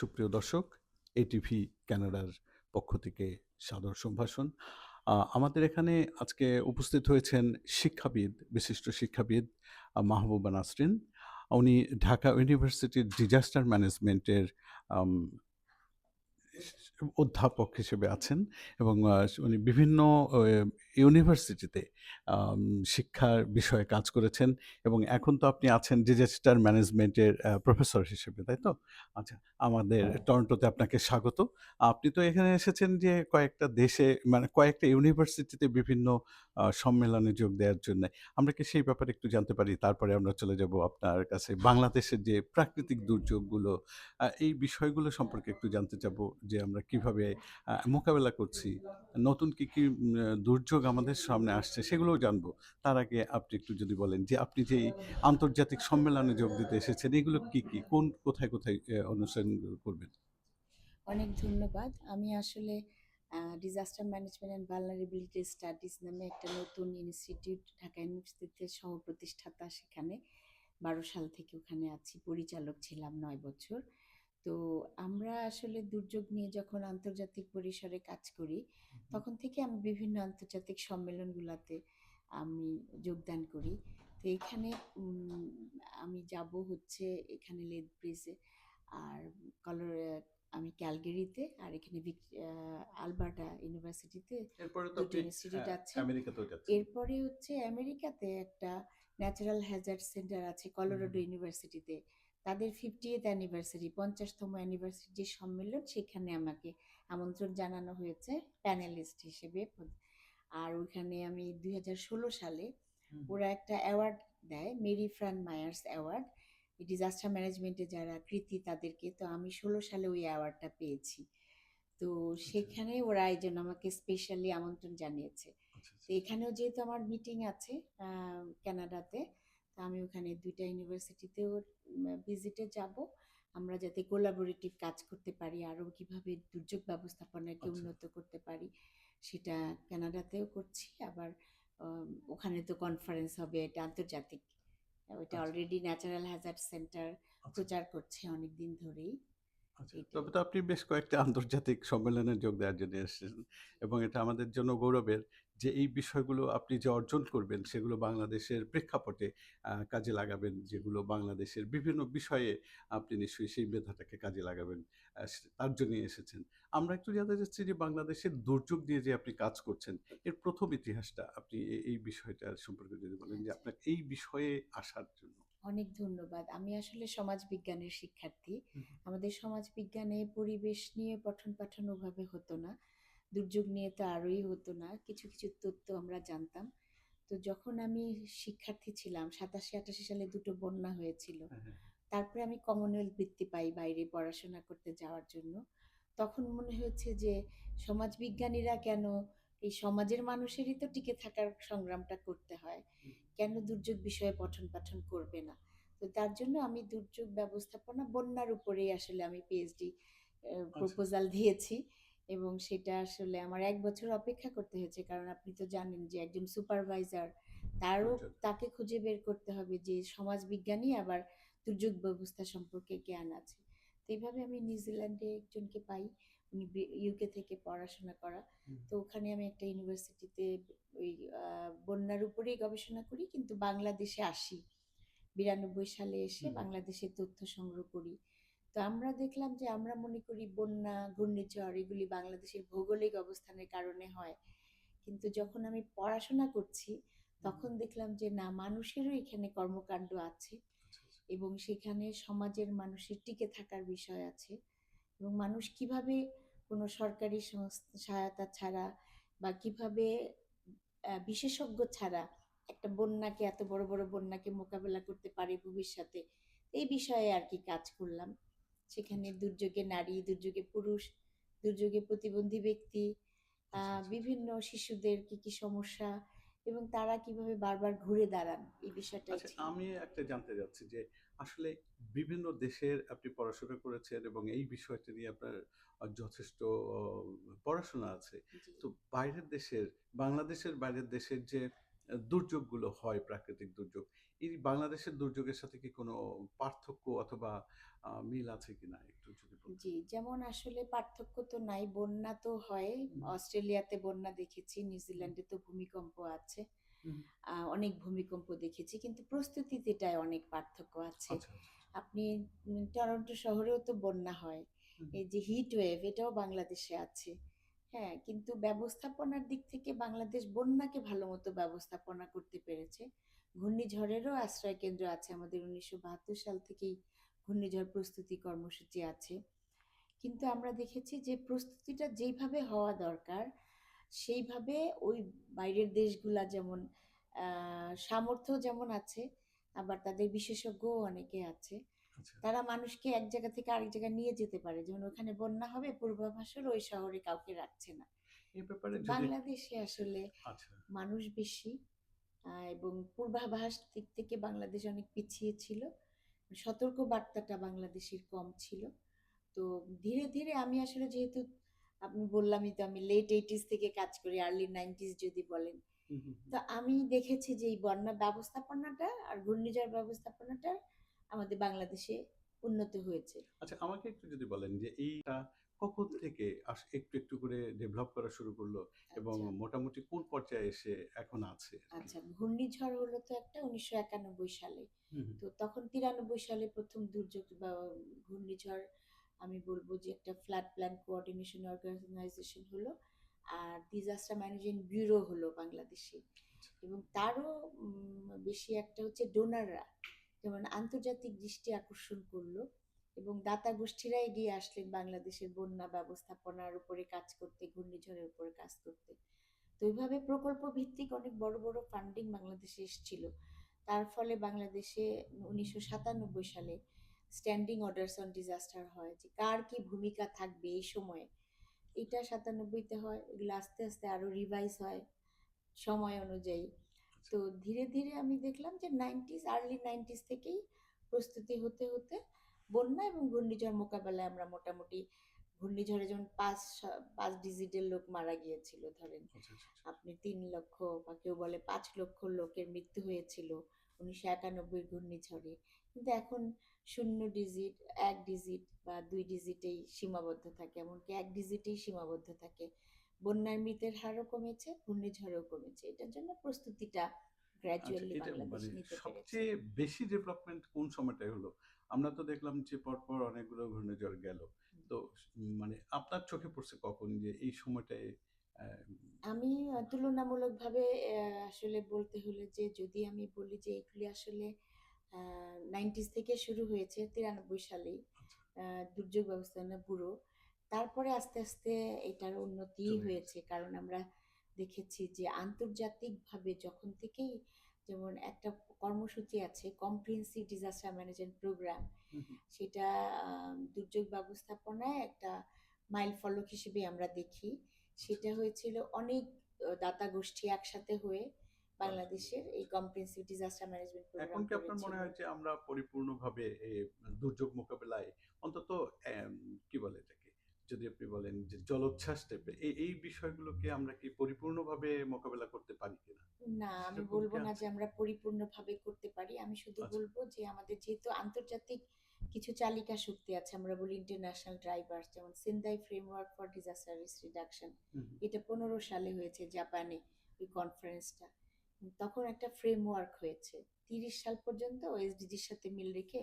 সুপ্রিয় দর্শক এটিভি কানাডার পক্ষ থেকে সাদর সম্ভাষণ। আমাদের এখানে আজকে উপস্থিত হয়েছেন শিক্ষাবিদ, বিশিষ্ট শিক্ষাবিদ মাহবুবা নাসরিন। উনি ঢাকা ইউনিভার্সিটির ডিজাস্টার ম্যানেজমেন্টের অধ্যাপক হিসেবে আছেন এবং উনি বিভিন্ন ইউনিভার্সিটিতে শিক্ষার বিষয়ে কাজ করেছেন এবং এখন তো আপনি আছেন ডিজাস্টার ম্যানেজমেন্টের প্রফেসর হিসেবে তাই তো? আচ্ছা আমাদের টরন্টোতে আপনাকে স্বাগত। আপনি তো এখানে এসেছেন যে কয়েকটা দেশে মানে কয়েকটা ইউনিভার্সিটিতে বিভিন্ন সম্মেলনে যোগ দেওয়ার জন্য। আমরা কি সেই ব্যাপারে একটু জানতে পারি? তারপরে আমরা চলে যাব আপনার কাছে। বাংলাদেশের যে প্রাকৃতিক দুর্যোগগুলো এই বিষয়গুলো সম্পর্কে একটু জানতে চাবো যে আমরা কীভাবে মোকাবেলা করছি? নতুন কি কি উম, দুর্যোগ আমাদের সামনে আসছে, সেগুলোও জানব। তার আগে আপনি একটু যদি বলেন যে আপনি যে আন্তর্জাতিক সম্মেলনে যোগ দিতে এসেছেন, এগুলো কি কি, কোন, কোথায় কোথায় অনুষ্ঠান করবেন? অনেক ধন্যবাদ। আমি আসলে disaster management and vulnerability studies নামে একটা নতুন ইনস্টিটিউট ঢাকা ইউনিভার্সিটিতে সহ প্রতিষ্ঠাতা সেখানে বারো সাল থেকে ওখানে আছি। পরিচালক ছিলাম নয় বছর। তো আমরা আসলে দুর্যোগ নিয়ে যখন আন্তর্জাতিক পরিসরে কাজ করি তখন থেকে আমি বিভিন্ন আন্তর্জাতিক সম্মেলনগুলোতে আমি যোগদান করি। তো এখানে আমি যাব হচ্ছে এখানে লেদ ব্রিজে আর কলর আমি ক্যালগেরিতে আর এখানে আলবার্টা ইউনিভার্সিটিতে এরপরে দুটো ইনস্টিটিউট হ্যাঁ, আছে। এরপরে হচ্ছে আমেরিকাতে একটা ন্যাচারাল হ্যাজার্ড সেন্টার আছে কলোরাডো ইউনিভার্সিটিতে। তাদের ফিফটিয়েথ অ্যানিভার্সারি পঞ্চাশতম অ্যানিভার্সারি যে সম্মেলন সেখানে আমাকে আমন্ত্রণ জানানো হয়েছে প্যানেলিস্ট হিসেবে। আর ওইখানে আমি দুই হাজার ষোলো সালে ওরা একটা অ্যাওয়ার্ড দেয় Mary Fran Myers award disaster ম্যানেজমেন্টে যারা কৃতি তাদেরকে তো আমি ষোলো সালে ওই অ্যাওয়ার্ডটা পেয়েছি। তো সেখানে ওরা এই জন্য আমাকে স্পেশালি আমন্ত্রণ জানিয়েছে। আচ্ছা, তো এখানেও যেহেতু আমার মিটিং আছে কানাডাতে তো আমি ওখানে দুইটা ইউনিভার্সিটিতেও ভিজিটে যাব আমরা যাতে কোলাবোরেটিভ কাজ করতে পারি আরও কীভাবে দুর্যোগ ব্যবস্থাপনাকে আচ্ছা। উন্নত করতে পারি সেটা কানাডাতেও করছি আবার ওখানে তো কনফারেন্স হবে এটা আন্তর্জাতিক ওইটা। Already natural hazard centre. প্রচার করছে অনেক দিন ধরেই। তবে তো আপনি বেশ কয়েকটা আন্তর্জাতিক সম্মেলনে যোগ দেওয়ার জন্য এসেছেন এবং এটা আমাদের জন্য গৌরবের যে এই বিষয়গুলো আপনি যে অর্জন করবেন সেগুলো বাংলাদেশের প্রেক্ষাপটে কাজে লাগাবেন যেগুলো বাংলাদেশের বিভিন্ন বিষয়ে আপনি নিশ্চয়ই সেই মেধাটাকে কাজে লাগাবেন তার জন্য এসেছেন। আমরা একটু জানতে চাচ্ছি যে বাংলাদেশের দুর্যোগ নিয়ে যে আপনি কাজ করছেন এর প্রথম ইতিহাসটা আপনি এই বিষয়টা সম্পর্কে যদি বলেন যে আপনার এই বিষয়ে আসার জন্য। অনেক ধন্যবাদ। আমি আসলে সমাজ বিজ্ঞানের শিক্ষার্থী আমাদের সমাজ বিজ্ঞানে পরিবেশ নিয়ে পঠন পাঠন ওভাবে হতো না। দুর্যোগ নিয়ে তো আরোই হতো না। কিছু কিছু তথ্য আমরা জানতাম। তো যখন আমি শিক্ষার্থী ছিলাম সাতাশি আটাশি সালে দুটো বন্যা হয়েছিল। হ্যাঁ, হ্যাঁ। তারপরে আমি কমনওয়েলথ বৃত্তি পাই বাইরে পড়াশোনা করতে যাওয়ার জন্য। তখন মনে হয়েছে যে সমাজবিজ্ঞানীরা কেন এই সমাজের মানুষেরই তো টিকে থাকার সংগ্রামটা করতে হয়। কেন দুর্যোগ বিষয়ে পঠন পাঠন করবে না? তো তার জন্য আমি দুর্যোগ ব্যবস্থাপনা বন্যার উপরেই আসলে আমি পিএইচডি প্রপোজাল দিয়েছি। এবং সেটা আসলে আমার এক বছর অপেক্ষা করতে হয়েছে। কারণ আপনি তো জানেন যে একজন সুপারভাইজার তারও তাকে খুঁজে বের করতে হবে যে সমাজবিজ্ঞানী আবার দুর্যোগ ব্যবস্থা সম্পর্কে জ্ঞান আছে। তো এইভাবে আমি নিউজিল্যান্ডে একজনকে পাই। উনি ইউকে থেকে পড়াশোনা করা। তো ওখানে আমি একটা ইউনিভার্সিটিতে ওই বন্যার উপরেই গবেষণা করি কিন্তু বাংলাদেশে আসি। বিরানব্বই সালে এসে। বাংলাদেশে তথ্য সংগ্রহ করি। তো আমরা দেখলাম যে আমরা মনে করি বন্যা ঘূর্ণিঝড় এগুলি বাংলাদেশের ভৌগোলিক অবস্থানের কারণে হয়। কিন্তু যখন আমি পড়াশোনা করছি তখন দেখলাম যে না মানুষেরও এখানে কর্মকাণ্ড আছে আচ্ছা, আচ্ছা। এবং সেখানে সমাজের মানুষের টিকে থাকার বিষয় আছে। এবং মানুষ কীভাবে কোনো সরকারি সংস্থা সহায়তা ছাড়া বা কীভাবে বিশেষজ্ঞ ছাড়া একটা বন্যাকে এত বড় বড় বন্যাকে মোকাবেলা করতে পারে ভবিষ্যতে এই বিষয়ে আর কি কাজ করলাম। সেখানে দুর্যোগে নারী দুর্যোগে পুরুষ দুর্যোগে প্রতিবন্ধী ব্যক্তি আচ্ছা, আহ, আচ্ছা। বিভিন্ন শিশুদের কি কি সমস্যা এবং তারা কীভাবে বারবার ঘুরে দাঁড়ান এই বিষয়টা আচ্ছা আমি একটা জানতে চাচ্ছি যে আসলে বিভিন্ন দেশের আপনি পড়াশোনা করেছেন এবং এই বিষয়টা নিয়ে আপনার যথেষ্ট পড়াশোনা আছে তো বাইরের দেশের বাংলাদেশের বাইরের দেশের যে দুর্যোগগুলো হয়, প্রাকৃতিক দুর্যোগ। এই বাংলাদেশের দুর্যোগের সাথে কি কোনো পার্থক্য অথবা মিল আছে কিনা একটু যদি জি, যেমন আসলে পার্থক্য তো নাই। বন্যা তো হয়। অস্ট্রেলিয়াতে বন্যা দেখেছি, নিউজিল্যান্ডে তো ভূমিকম্প আছে। অনেক ভূমিকম্প দেখেছি। কিন্তু প্রস্তুতিটায় অনেক পার্থক্য আছে। আচ্ছা, আচ্ছা। আপনি টরন্টো শহরেও তো বন্যা হয়। এই যে হিট ওয়েভ এটাও বাংলাদেশে আছে। হ্যাঁ? কিন্তু ব্যবস্থাপনার দিক থেকে বাংলাদেশ বন্যাকে ভালো মতো ব্যবস্থাপনা করতে পেরেছে। ঘূর্ণিঝড়েরও আশ্রয় কেন্দ্র আছে আমাদের ১৯৭২ সাল থেকেই ঘূর্ণিঝড় প্রস্তুতি কর্মসূচি আছে। কিন্তু আমরা দেখেছি যে প্রস্তুতিটা যেইভাবে হওয়া দরকার, সেইভাবে ওই বাইরের দেশগুলা যেমন সামর্থ্য যেমন আছে, আবার তাদের বিশেষজ্ঞও অনেকে আছে। আচ্ছা। তারা মানুষকে এক জায়গা থেকে আরেক জায়গায় নিয়ে যেতে পারে। যেমন ওখানে বন্যা হবে, পূর্বাভাস হলো ওই শহরে কাউকে রাখছে না। বাংলাদেশে আসলে আচ্ছা। মানুষ বেশি এবং পূর্বাভাস দিক থেকে বাংলাদেশ অনেক পিছিয়ে ছিল। সতর্ক বার্তাটা বাংলাদেশের কম ছিল। তো ধীরে, ধীরে আমি আসলে যেহেতু আমি বললামই তো আমি লেট 80s থেকে কাজ করি, আর্লি 90s যদি বলেন। তো আমি দেখেছি যে এই বন্যা ব্যবস্থাপনাটা আর ঘূর্ণিঝড় ব্যবস্থাপনাটা আমাদের বাংলাদেশে উন্নত হয়েছে। আচ্ছা আমাকে একটু যদি বলেন যে এইটা কখন থেকে একটু, একটু করে ডেভেলপ করা শুরু করল এবং আচ্ছা, মোটামুটি কোন পর্যায়ে এসে এখন আছে আচ্ছা ঘূর্ণিঝড় হলো তো একটা ১৯৯১ সালে। হুম, হুম। তো তখন ৯৩ সালে প্রথম দুর্যোগ বা ঘূর্ণিঝড় আমি বলব যে একটা ফ্লাড প্ল্যান কোঅর্ডিনেশন অর্গানাইজেশন হলো। আর ডিজাস্টার ম্যানেজমেন্ট ব্যুরো হলো বাংলাদেশে। এবং তারও বেশি একটা হচ্ছে ডোনাররা যেমন আন্তর্জাতিক দৃষ্টি আকর্ষণ করল এবং দাতা গোষ্ঠীরা এগিয়ে আসলেন বাংলাদেশের বন্যা ব্যবস্থাপনার উপরে কাজ করতে, ঘূর্ণিঝড়ের উপরে কাজ করতে। তো ওইভাবে প্রকল্প ভিত্তিক অনেক বড়, বড় ফান্ডিং বাংলাদেশে এসছিল। তার ফলে বাংলাদেশে ১৯৯৭ সালে স্ট্যান্ডিং অর্ডারস অন ডিজাস্টার হয় যে কার কি ভূমিকা থাকবে এই সময়ে। এটা ৯৭ তে হয়। এগুলো আস্তে, আস্তে আরও রিভাইজ হয় সময় অনুযায়ী। তো ধীরে, ধীরে আমি দেখলাম যে 90s আর্লি 90s থেকেই প্রস্তুতি হতে, হতে বন্যা এবং ঘূর্ণিঝড় মোকাবেলায় আমরা মোটামুটি ঘূর্ণিঝড়ে যেমন ৫ সা ৫ ডিজিটের লোক মারা গিয়েছিল ধরেন। আচ্ছা, আচ্ছা, আচ্ছা। আপনি তিন লক্ষ বা কেউ বলে পাঁচ লক্ষ লোকের মৃত্যু হয়েছিল ১৯৯১ ঘূর্ণিঝড়ে। কিন্তু এখন ০ ডিজিট, এক ডিজিট বা ২ ডিজিটেই সীমাবদ্ধ থাকে। এমনকি ১ ডিজিটেই সীমাবদ্ধ থাকে। বন্যার মৃতের হারও কমেছে, ঘূর্ণিঝড়েও কমেছে। এটার জন্য প্রস্তুতিটা আচ্ছা গ্র্যাজুয়ালি বাংলাদেশ মানে নিতে। সবচেয়ে বেশি ডেভেলপমেন্ট কোন সময়টায় হলো? আমরা তো দেখলাম যে পরপর অনেকগুলো ঘূর্ণিঝড় গেল। তো মানে আপনার চোখে পড়ছে কখন যে এই সময়টায় আমি তুলনামূলকভাবে আসলে বলতে হলে যে যদি আমি বলি যে এগুলি আসলে 90s থেকে শুরু হয়েছে ৯৩ সালেই। আচ্ছা দুর্যোগ ব্যবস্থাপনা ব্যুরো। তারপরে আস্তে, আস্তে এটার উন্নতি হয়েছে। কারণ আমরা দেখেছি যে আন্তর্জাতিকভাবে যখন থেকেই যেমন একটা কর্মসূচি আছে কম্প্রিহেন্সিভ ডিজাস্টার ম্যানেজমেন্ট প্রোগ্রাম। সেটা দুর্যোগ ব্যবস্থাপনায় একটা মাইল ফলক হিসেবে আমরা দেখি। সেটা হয়েছিল অনেক দাতা গোষ্ঠী একসাথে হয়ে বাংলাদেশের এই কম্প্রিহেন্সিভ ডিজাস্টার ম্যানেজমেন্ট প্রোগ্রাম এখন কি আপনার মনে হয় যে আমরা পরিপূর্ণভাবে এ দুর্যোগ মোকাবেলায় অন্তত কি বলে এটাকে? যদি আপনি বলেন যে জলোচ্ছ্বাস টাইপের এই, এই বিষয়গুলোকে আমরা কি পরিপূর্ণভাবে মোকাবেলা করতে পারি কিনা? না, আমি বলব না যে আমরা পরিপূর্ণভাবে করতে পারি। আমি শুধু বলব যে আমাদের যেহেতু আন্তর্জাতিক কিছু চালিকা শক্তি আছে, আমরা বলি ইন্টারন্যাশনাল ড্রাইভার যেমন Sendai framework for disaster risk reduction. এটা ১৫ সালে হয়েছে জাপানে ওই কনফারেন্সটা। তখন একটা ফ্রেমওয়ার্ক হয়েছে। ৩০ সাল পর্যন্ত ওএসডিজির সাথে মিল রেখে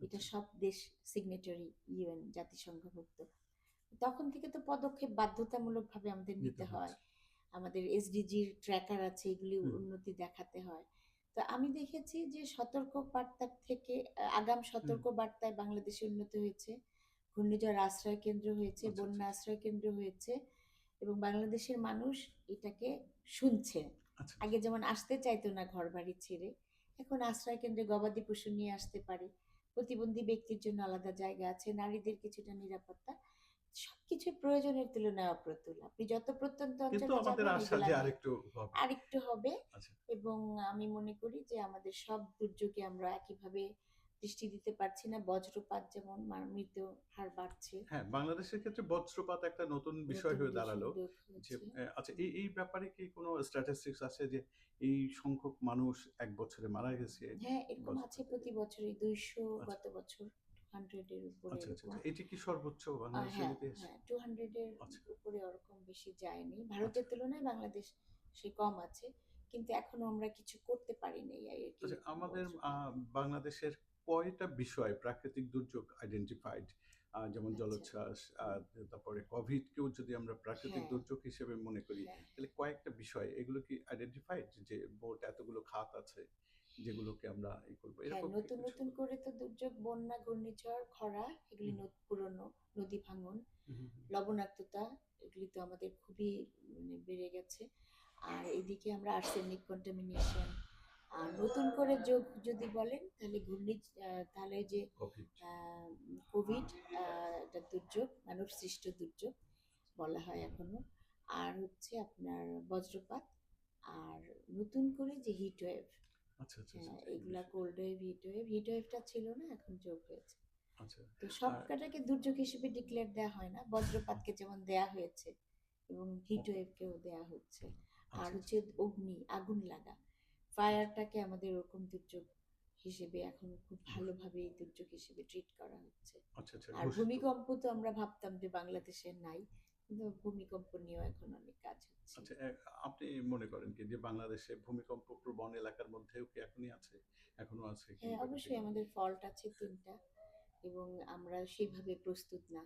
এটা আচ্ছা। সব দেশ সিগনেটারি ইউএন জাতিসংঘভুক্ত। তখন থেকে তো পদক্ষেপ বাধ্যতামূলকভাবে আমাদের নিতে হয়। আমাদের এসডিজির ট্র্যাকার আছে এগুলি উন্নতি দেখাতে হয়। তো আমি দেখেছি যে সতর্ক বার্তার থেকে আগাম সতর্ক বার্তায় বাংলাদেশে উন্নত হয়েছে। ঘূর্ণিঝড় আশ্রয় কেন্দ্র হয়েছে, আচ্ছা, আচ্ছা, বন্যা। আশ্রয় কেন্দ্র হয়েছে এবং বাংলাদেশের মানুষ এটাকে শুনছে। আচ্ছা, আগে যেমন আসতে চাইতো না ঘর বাড়ি ছেড়ে। এখন আশ্রয় কেন্দ্রে গবাদি পশু নিয়ে আসতে পারে। প্রতিবন্ধী ব্যক্তির জন্য আলাদা জায়গা আছে, নারীদের কিছুটা নিরাপত্তা। সবকিছু প্রয়োজনের তুলনায় অপ্রতুল। আপনি যত প্রত্যন্ত অঞ্চলে হবে। আরেকটু হবে আচ্ছা। এবং আমি মনে করি যে আমাদের সব দুর্যোগে আমরা একইভাবে দৃষ্টি দিতে পারছি না। বজ্রপাত যেমন মৃত্যু হার বাড়ছে। হ্যাঁ বাংলাদেশের ক্ষেত্রে বজ্রপাত একটা নতুন বিষয় হয়ে দাঁড়াল যে আচ্ছা এই এই ব্যাপারে কি কোনো স্ট্যাটিস্টিক্স আছে যে এই সংখ্যক মানুষ এক বছরে মারা গেছে? হ্যাঁ এরকম আছে প্রতি বছরই দুইশো আচ্ছা। গত বছর হান্ড্রেড উপরে আচ্ছা আচ্ছা। এটি কি সর্বোচ্চ বাংলাদেশের ইতিহাসে? হ্যাঁ টু হান্ড্রেড। উপরে ওরকম বেশি যায়নি। ভারতের তুলনায় বাংলাদেশ সে কম আছে কিন্তু এখনও আমরা কিছু করতে পারিনি এই আর কি আমাদের বাংলাদেশের কয়টা বিষয় প্রাকৃতিক দুর্যোগ আইডেন্টিফাইড যেমন আচ্ছা। জলোচ্ছ্বাস তারপরে কোভিড কেও যদি আমরা প্রাকৃতিক হ্যাঁ। দুর্যোগ হিসেবে মনে করি হ্যাঁ। তাহলে কয়েকটা বিষয় এগুলো কি আইডেন্টিফাইড যে মোট এতগুলো খাত আছে যেগুলোকে আমরা ই করব হ্যাঁ এরকম নতুন নতুন করে তো দুর্যোগ বন্যা ঘূর্ণিঝড় খরা এগুলি। পুরনো নদী ভাঙন। লবণাক্ততা এগুলি তো আমাদের খুবই মানে বেড়ে গেছে আর এদিকে আমরা আর্সেনিক কন্টামিনেশন আর নতুন করে যোগ যদি বলেন তাহলে ঘূর্ণি তাহলে যে কোভিড। একটা দুর্যোগ মানব সৃষ্ট দুর্যোগ বলা হয় এখনও। আর হচ্ছে আপনার বজ্রপাত আর নতুন করে যে হিট ওয়েভ আচ্ছা আচ্ছা হ্যাঁ আচ্ছা, এই এগুলা। Cold wave heat wave heat ওয়েভটা ছিল না এখন যোগ হয়েছে। আচ্ছা। তো সবকটাকে দুর্যোগ হিসেবে ডিক্লেয়ার দেওয়া হয় না বজ্রপাতকে যেমন দেয়া হয়েছে এবং হিট ওয়েভকেও দেয়া হচ্ছে। আর আচ্ছা, হচ্ছে অগ্নি আগুন লাগা ফায়ারটাকে আমাদের ওরকম দুর্যোগ হিসেবে এখন খুব ভালোভাবে এই দুর্যোগ হিসেবে ট্রিট করা হচ্ছে। আচ্ছা আচ্ছা আর ভূমিকম্প তো আমরা ভাবতাম যে বাংলাদেশে নাই কিন্তু ভূমিকম্প নিয়েও এখন অনেক কাজ হচ্ছে। আচ্ছা আপনি মনে করেন কি যে বাংলাদেশে ভূমিকম্প প্রবণ এলাকার মধ্যেও কি এখনই আছে? এখনও আছে হ্যাঁ অবশ্যই আমাদের ফল্ট আছে তিনটা এবং আমরা সেইভাবে প্রস্তুত না।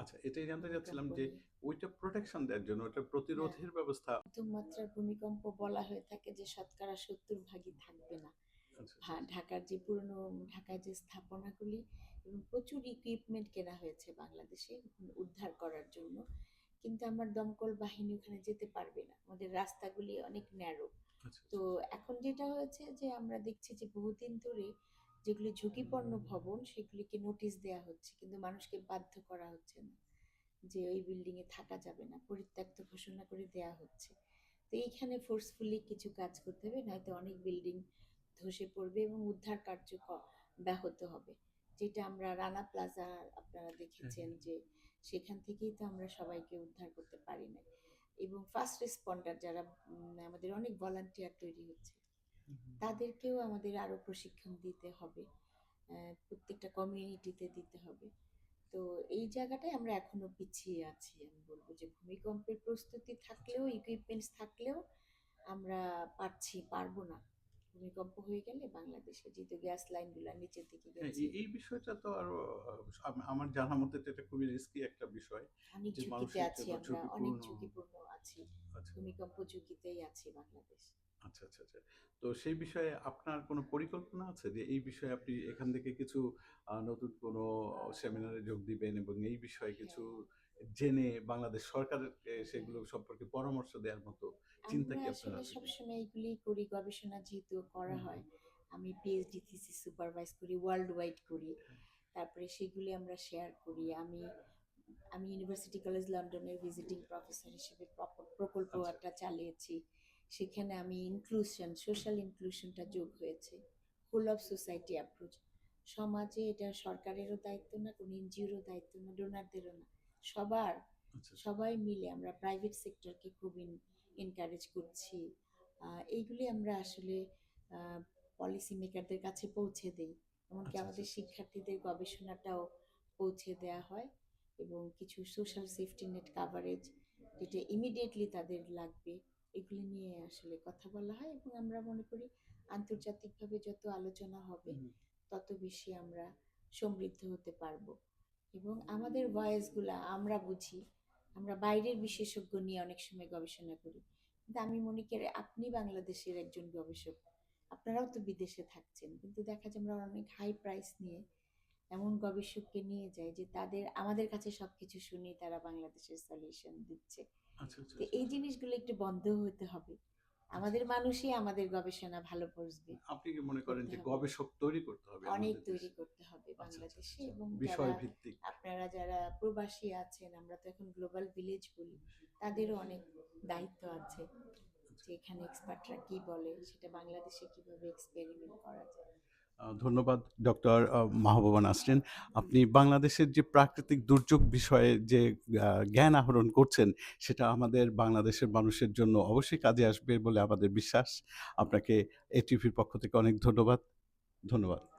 আচ্ছা এটাই জানতে চাচ্ছিলাম যে ওইটা প্রোটেকশন দেওয়ার জন্য ওটা প্রতিরোধের ব্যবস্থা মধ্যম মাত্রার ভূমিকম্প বলা হয়ে থাকে যে শতকরা সত্তর ভাগই থাকবে না। ভা- ঢাকার যে পুরনো ঢাকায় যে স্থাপনাগুলি এবং প্রচুর ইকুইপমেন্ট কেনা হয়েছে বাংলাদেশে উদ্ধার করার জন্য কিন্তু আমার দমকল বাহিনী ওখানে যেতে পারবে না। আমাদের রাস্তাগুলি অনেক ন্যারো আচ্ছা, তো এখন যেটা হয়েছে যে আমরা দেখছি যে বহুদিন ধরে যেগুলি ঝুঁকিপূর্ণ ভবন সেগুলিকে নোটিশ দেওয়া হচ্ছে। কিন্তু মানুষকে বাধ্য করা হচ্ছে না যে ওই বিল্ডিং এ থাকা যাবে না পরিত্যক্ত ঘোষণা করে দেয়া হচ্ছে। তো এইখানে ফোর্সফুলি কিছু কাজ করতে হবে নয়তো অনেক বিল্ডিং ধসে পড়বে এবং উদ্ধার কার্য ব্যাহত হবে। যেটা আমরা রানা প্লাজা আপনারা দেখেছেন যে সেখান থেকেই তো আমরা সবাইকে উদ্ধার করতে পারি না এবং ফার্স্ট রেসপন্ডার যারা আমাদের অনেক ভলান্টিয়ার তৈরি হচ্ছে। তাদেরকেও আমাদের আরও প্রশিক্ষণ দিতে হবে প্রত্যেকটা কমিউনিটিতে দিতে হবে। তো এই জায়গাটায় আমরা এখনও পিছিয়ে আছি আমি বলব যে ভূমিকম্পের প্রস্তুতি থাকলেও ইকুইপমেন্টস থাকলেও আমরা পারছি পারব না। ভূমিকম্প হয়ে গেলে বাংলাদেশে যেহেতু গ্যাস লাইনগুলো নিচের দিকে হ্যাঁ, গেছে। এই- বিষয়টা তো আরও আমার জানা মতে তো এটা খুবই রিস্কি একটা বিষয় অনেক ঝুঁকিতে আছি আমরা অনেক ঝুঁকিপূর্ণ। ঝুঁকিপূর্ণ আছি আচ্ছা। ভূমিকম্প ঝুঁকিতেই আছি বাংলাদেশ। আচ্ছা আচ্ছা আচ্ছা। তো সেই বিষয়ে আপনার কোনো পরিকল্পনা আছে যে এই বিষয়ে আপনি এখান থেকে কিছু নতুন কোনো সেমিনারে যোগ দিবেন এবং এই বিষয়ে কিছু জেনে বাংলাদেশ সরকারকে সেগুলো সম্পর্কে পরামর্শ দেওয়ার মতো চিন্তা কি আপনারা সবসময় এগুলি করি গবেষণা যেহেতু করা হয়। আমি পিএইচডি থিসিস সুপারভাইজ করি ওয়ার্ল্ড ওয়াইড করি তারপরে সেগুলি আমরা শেয়ার করি। আমি আমি ইউনিভার্সিটি কলেজ লন্ডনের ভিজিটিং প্রফেসর হিসেবে প্রকল্প আচ্ছা। একটা চালিয়েছি। সেখানে আমি ইনক্লুশন সোশ্যাল ইনক্লুশনটা যোগ হয়েছে। হোল অফ সোসাইটি অ্যাপ্রোচ সমাজে এটা সরকারেরও দায়িত্ব না কোনো এনজিওরও দায়িত্ব না ডোনারদেরও না। সবার আচ্ছা সবাই মিলে আমরা প্রাইভেট সেক্টরকে খুব এনকারেজ করছি। এইগুলি আমরা আসলে পলিসি মেকারদের কাছে পৌঁছে দেই। এমনকি আচ্ছা, আমাদের আচ্ছা। শিক্ষার্থীদের গবেষণাটাও পৌঁছে দেওয়া হয় এবং কিছু সোশ্যাল সেফটি নেট কাভারেজ যেটা ইমিডিয়েটলি তাদের লাগবে। এগুলি নিয়ে আসলে কথা বলা হয় এবং আমরা মনে করি আন্তর্জাতিকভাবে যত আলোচনা হবে তত বেশি আমরা সমৃদ্ধ হতে পারব। এবং আমাদের ভয়েসগুলা আমরা বুঝি আমরা বাইরের বিশেষজ্ঞ নিয়ে অনেক সময় গবেষণা করি। কিন্তু আমি মনে করি আপনি বাংলাদেশের একজন গবেষক আপনারাও তো বিদেশে থাকছেন। কিন্তু দেখা যায় আমরা অনেক হাই প্রাইস নিয়ে এমন গবেষককে নিয়ে যাই যে তাদের আমাদের কাছে সবকিছু শুনে তারা বাংলাদেশের সলিউশন দিচ্ছে। তো এই জিনিসগুলো একটু বন্ধ হতে হবে। আমাদের মানুষই আমাদের গবেষণা ভালো বুঝবে। আপনি কি মনে করেন যে গবেষক তৈরি করতে হবে অনেক তৈরি করতে হবে আচ্ছা, আচ্ছা, বাংলাদেশে আচ্ছা। এবং বিষয় ভিত্তিক আপনারা যারা প্রবাসী আছেন আমরা তো এখন গ্লোবাল ভিলেজ বলি তাদেরও অনেক দায়িত্ব আছে যে এখানে এক্সপার্টরা কি বলে সেটা বাংলাদেশে কীভাবে এক্সপেরিমেন্ট করা যায়। ধন্যবাদ ডক্টর মাহবুবা নাসরিন। আপনি বাংলাদেশের যে প্রাকৃতিক দুর্যোগ বিষয়ে যে জ্ঞান আহরণ করছেন, সেটা আমাদের বাংলাদেশের মানুষের জন্য অবশ্যই কাজে আসবে বলে আমাদের বিশ্বাস। আপনাকে এটিভির পক্ষ থেকে অনেক ধন্যবাদ। ধন্যবাদ।